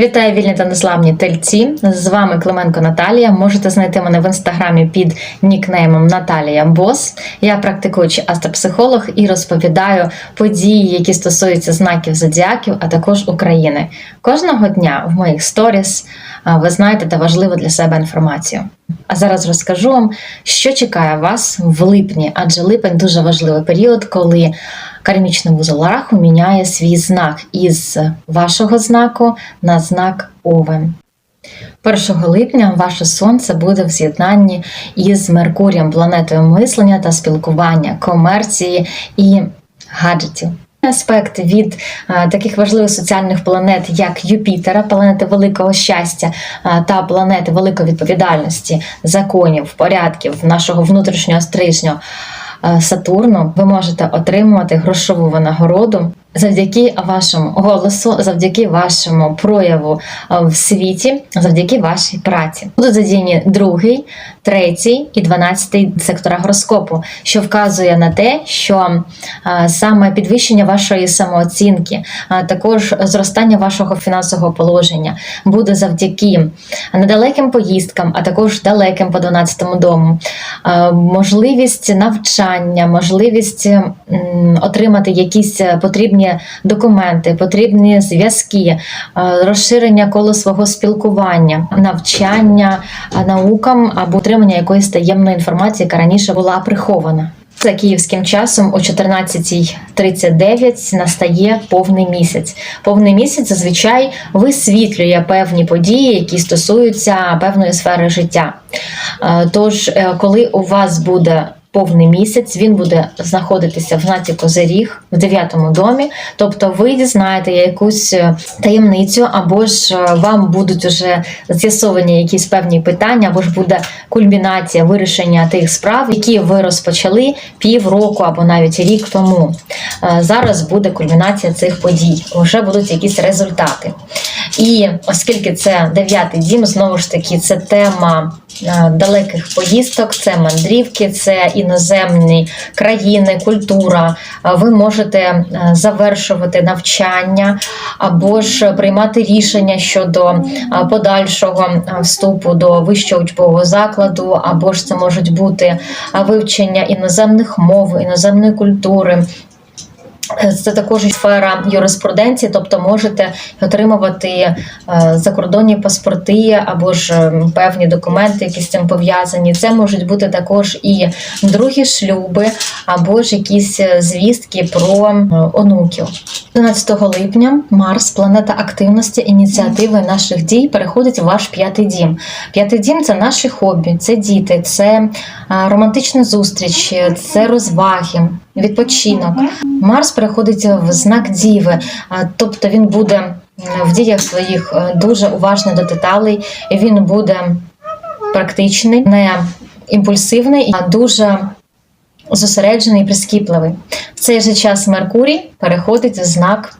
Вітаю вільні та незламні тельці. З вами Клименко Наталія. Можете знайти мене в інстаграмі під нікнеймом Наталія Бос. Я практикуючий астропсихолог і розповідаю події, які стосуються знаків зодіаків, а також України. Кожного дня в моїх сторіс ви знайдете важливу для себе інформацію. А зараз розкажу вам, що чекає вас в липні, адже липень дуже важливий період, коли кармічний вузол Раху міняє свій знак із вашого знаку на знак Овен. 1 липня ваше сонце буде в з'єднанні із Меркурієм, планетою мислення та спілкування, комерції і гаджетів. Аспект від а, таких важливих соціальних планет, як Юпітера, планети великого щастя а, та планети великої відповідальності, законів, порядків, нашого внутрішнього стрижнього Сатурну, ви можете отримувати грошову винагороду завдяки вашому голосу, завдяки вашому прояву в світі, завдяки вашій праці. Будуть задіяні другий, третій і дванадцятий сектора гороскопу, що вказує на те, що саме підвищення вашої самооцінки, а також зростання вашого фінансового положення буде завдяки недалеким поїздкам, а також далеким по 12-му дому, можливість навчання, можливість отримати якісь потрібні документи, потрібні зв'язки, розширення коло свого спілкування, навчання наукам або отримання якоїсь таємної інформації, яка раніше була прихована. За київським часом о 14.39 настає повний місяць. Повний місяць зазвичай висвітлює певні події, які стосуються певної сфери життя. Е, Тож, е, коли у вас буде повний місяць, він буде знаходитися в знаці Козиріг в дев'ятому домі. Тобто ви дізнаєте якусь е, таємницю, або ж е, вам будуть уже з'ясовані якісь певні питання, або ж буде кульмінація вирішення тих справ, які ви розпочали півроку або навіть рік тому. Е, Зараз буде кульмінація цих подій, вже будуть якісь результати. І оскільки це дев'ятий дім, знову ж таки, це тема далеких поїздок, це мандрівки, це іноземні країни, культура. Ви можете е, завершувати навчання або ж приймати рішення щодо е, подальшого е, вступу до вищого учбового закладу, або ж це можуть бути вивчення іноземних мов, іноземної культури. Це також сфера юриспруденції, тобто можете отримувати е, закордонні паспорти або ж е, певні документи, які з цим пов'язані. Це можуть бути також і другі шлюби, або ж якісь е, звістки про е, онуків. 11 липня Марс, планета активності, ініціативи наших дій, переходить в ваш п'ятий дім. П'ятий дім це наші хобі, це діти, це е, романтичні зустрічі, це розваги, відпочинок. Марс переходить в знак Діви, тобто він буде в діях своїх е, дуже уважний до деталей, він буде практичний, не імпульсивний, а дуже зосереджений і прискіпливий. В цей же час Меркурій переходить в знак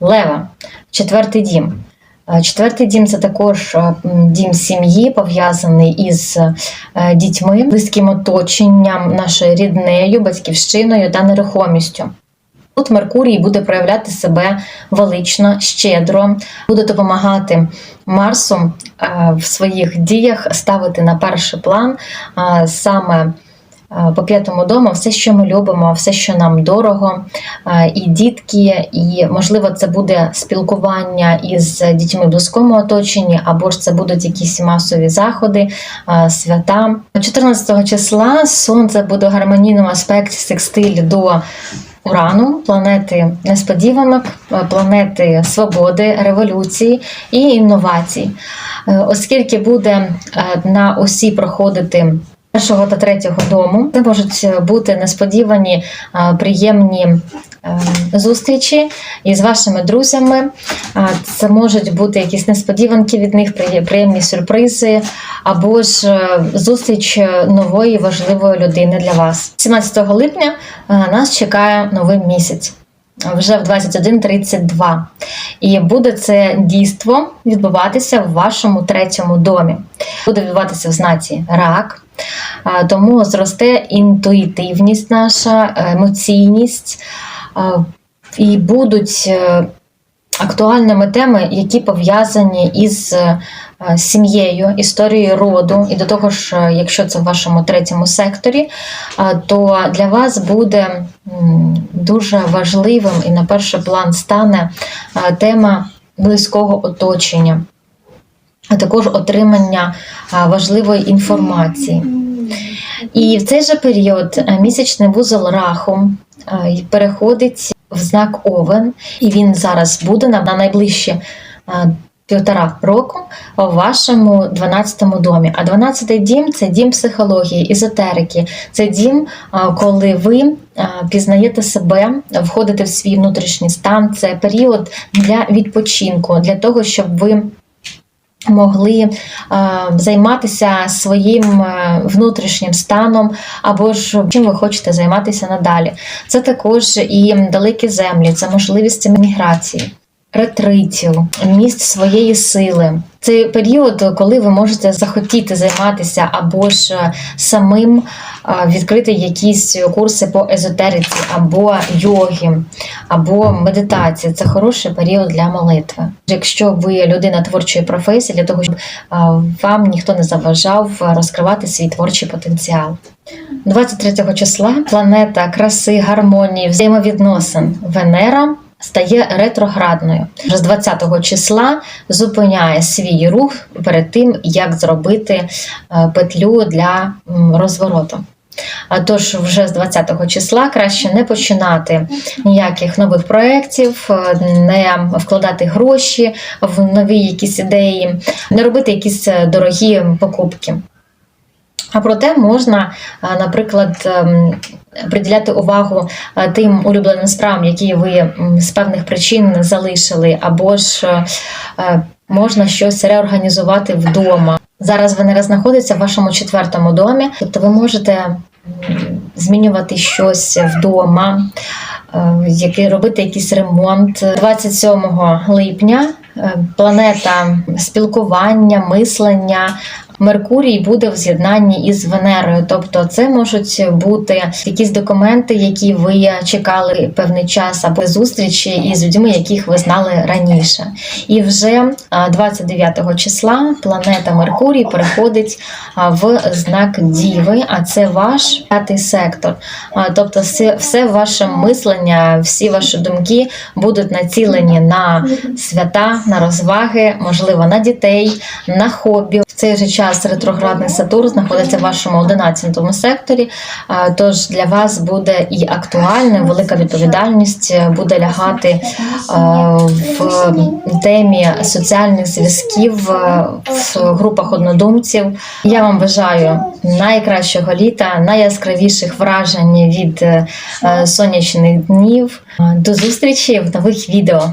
Лева, четвертий дім. Четвертий дім це також дім сім'ї, пов'язаний із е, дітьми, близьким оточенням, нашою ріднею, батьківщиною та нерухомістю. Тут Меркурій буде проявляти себе велично, щедро, буде допомагати Марсу е, в своїх діях ставити на перший план саме по п'ятому дому все, що ми любимо, все, що нам дорого, е, і дітки, і можливо, це буде спілкування із дітьми в близькому оточенні, або ж це будуть якісь масові заходи, е, свята. 14 числа сонце буде в гармонійному аспекті секстиль до Урану, планети несподіванок, е, планети свободи, революції і інновацій. Е, Оскільки буде е, на осі проходити першого та третього дому, це можуть бути несподівані е, приємні е, зустрічі із вашими друзями. Це можуть бути якісь несподіванки від них, приємні сюрпризи, або ж е, зустріч е, нової важливої людини для вас. 17 липня е, нас чекає новий місяць. Вже в 21.32. І буде це дійство відбуватися в вашому третьому домі. Буде відбуватися в знаці рак. Тому зросте інтуїтивність наша, емоційність, і будуть е, актуальними теми, які пов'язані із е, сім'єю, історією роду, і до того ж, е, якщо це в вашому третьому секторі, то для вас буде дуже важливим і на перший план стане тема близького оточення, а також отримання важливої інформації. І в цей же період е, місячний вузол раху е, переходить в знак Овен, і він зараз буде на на найближчі е, півтора року у вашому 12-му домі. А 12-й дім це дім психології, езотерики. Це дім, е, коли ви пізнаєте себе, входите в свій внутрішній стан. Це період для відпочинку, для того, щоб ви могли е, займатися своїм е, внутрішнім станом, або ж чим ви хочете займатися надалі. Це також і далекі землі, це можливість міграції. Ретритів, місць своєї сили. Це період, коли ви можете захотіти займатися або ж е, самим е, відкрити якісь курси по езотериці, або йоги, або медитації. Це хороший період для молитви. Якщо ви людина творчої професії, для того, щоб е, вам ніхто не заважав розкривати свій творчий потенціал. 23 числа планета краси, гармонії, взаємовідносин Венера стає ретроградною. З 20 числа зупиняє свій рух перед тим, як зробити е, петлю для розвороту. Тож вже з 20 числа краще не починати ніяких нових проєктів, е, не вкладати гроші в нові якісь ідеї, не робити якісь е, дорогі покупки. А проте можна, наприклад, ем, приділяти увагу тим улюбленим справам, які ви з певних причин залишили, або ж е, е, можна щось реорганізувати вдома. Зараз Венера знаходиться в вашому четвертому домі, тобто ви можете змінювати щось вдома, е, який- робити якийсь ремонт. 27 липня е, планета спілкування, мислення. Меркурій буде в з'єднанні із Венерою, тобто це можуть бути якісь документи, які ви чекали певний час, або зустрічі із людьми, яких ви знали раніше. І вже 29 числа планета Меркурій переходить в знак Діви, а це ваш п'ятий сектор. Тобто, все, ваше мислення, всі ваші думки будуть націлені на свята, на розваги, можливо, на дітей, на хобі. В цей же час ретроградний Сатурн знаходиться в вашому 11 секторі. Тож для вас буде і актуальна, велика відповідальність буде лягати в темі соціальних зв'язків е, в групах однодумців. Я вам бажаю найкращого літа, найяскравіших вражень від е, сонячних днів. До зустрічі в нових відео.